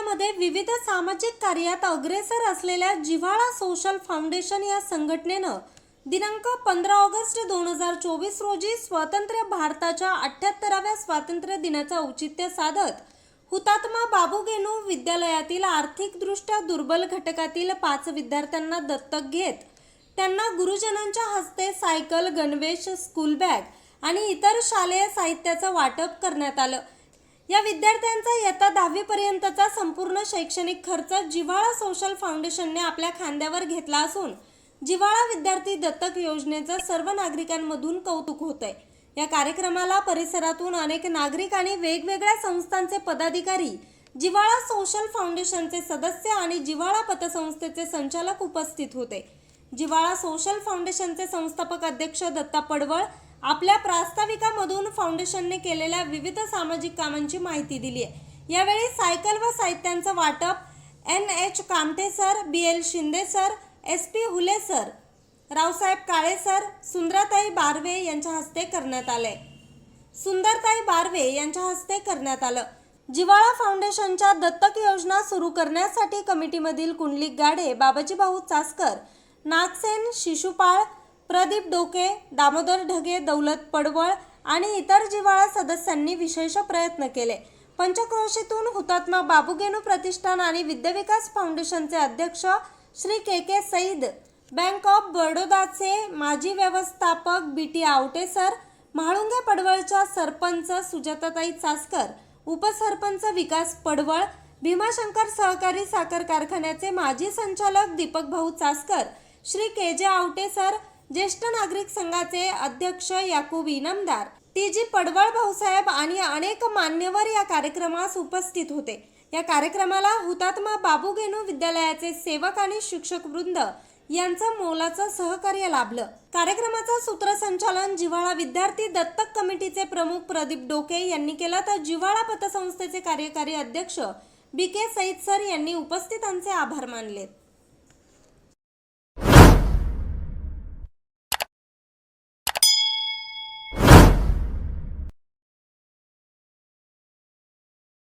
विविध सामाजिक कार्यात अग्रेसर असलेल्या जिव्हाळा सोशल फाउंडेशन या संघटनेनं दिनांक पंधरा ऑगस्ट दोन हजार चोवीस रोजी स्वातंत्र्य भारताच्या अठ्याहत्तराव्या स्वातंत्र्य दिनाचं औचित्य साधत हुतात्मा बाबूगेनू विद्यालयातील आर्थिकदृष्ट्या दुर्बल घटकातील पाच विद्यार्थ्यांना दत्तक घेत त्यांना गुरुजनांच्या हस्ते सायकल गणवेश स्कूल बॅग आणि इतर शालेय साहित्याचं वाटप करण्यात आलं. या विद्यार्थ्यांचा इयत्ता दहावीपर्यंतचा संपूर्ण शैक्षणिक खर्च जिव्हाळा सोशल फाउंडेशनने आपल्या खांद्यावर घेतला असून जिव्हाळा विद्यार्थी दत्तक योजनेचं सर्व नागरिकांमधून कौतुक होत आहे या कार्यक्रमाला परिसरातून अनेक नागरिक आणि वेगवेगळ्या संस्थांचे पदाधिकारी जिव्हाळा सोशल फाउंडेशनचे सदस्य आणि जिव्हाळा पतसंस्थेचे संचालक उपस्थित होते. जिव्हाळा सोशल फाउंडेशनचे संस्थापक अध्यक्ष दत्ता पडवळ आपल्या प्रास्ताविकामधून फाउंडेशनने केलेल्या विविध सामाजिक कामांची माहिती दिली आहे यावेळी सायकल व साहित्यांचं वाटप N H Kamte sir B L Shinde sir S P Hule sir Raosaheb Kale sir सुंदराताई Barve यांच्या हस्ते करण्यात आले सुंदरताई बारवे यांच्या हस्ते करण्यात आलं. जिवाळा फाउंडेशनच्या दत्तक योजना सुरू करण्यासाठी कमिटीमधील कुंडलिक गाडे बाबाजी भाऊ चासकर नागसेन शिशुपाळ प्रदीप डोके दामोदर ढगे दौलत पडवळ आणि इतर जिव्हाळा सदस्यांनी विशेष प्रयत्न केले. पंचक्रोशीतून हुतात्मा बाबूगेनू प्रतिष्ठान आणि विद्याविकास फाउंडेशनचे अध्यक्ष Shri K K Sayeed bank of बडोदाचे माजी व्यवस्थापक B T Awate sir Mhalunge पडवळच्या सरपंच सुजाताताई चासकर उपसरपंच विकास पडवळ भीमाशंकर सहकारी साखर कारखान्याचे माजी संचालक दीपक भाऊ चासकर श्री के जे आवटे सर ज्येष्ठ नागरिक संघाचे अध्यक्ष याकूब इनामदार टी. जी. पडवळ भाऊसाहेब आणि अनेक मान्यवर या कार्यक्रमास उपस्थित होते. या कार्यक्रमाला हुतात्मा बाबूगेनू विद्यालयाचे सेवक आणि शिक्षक वृंद यांचं मोलाचं सहकार्य लाभलं. कार्यक्रमाचं सूत्रसंचालन जिव्हाळा विद्यार्थी दत्तक कमिटीचे प्रमुख प्रदीप डोके यांनी केलं तर जिव्हाळा पतसंस्थेचे कार्यकारी अध्यक्ष बी. के. सईद सर यांनी उपस्थितांचे आभार मानलेत.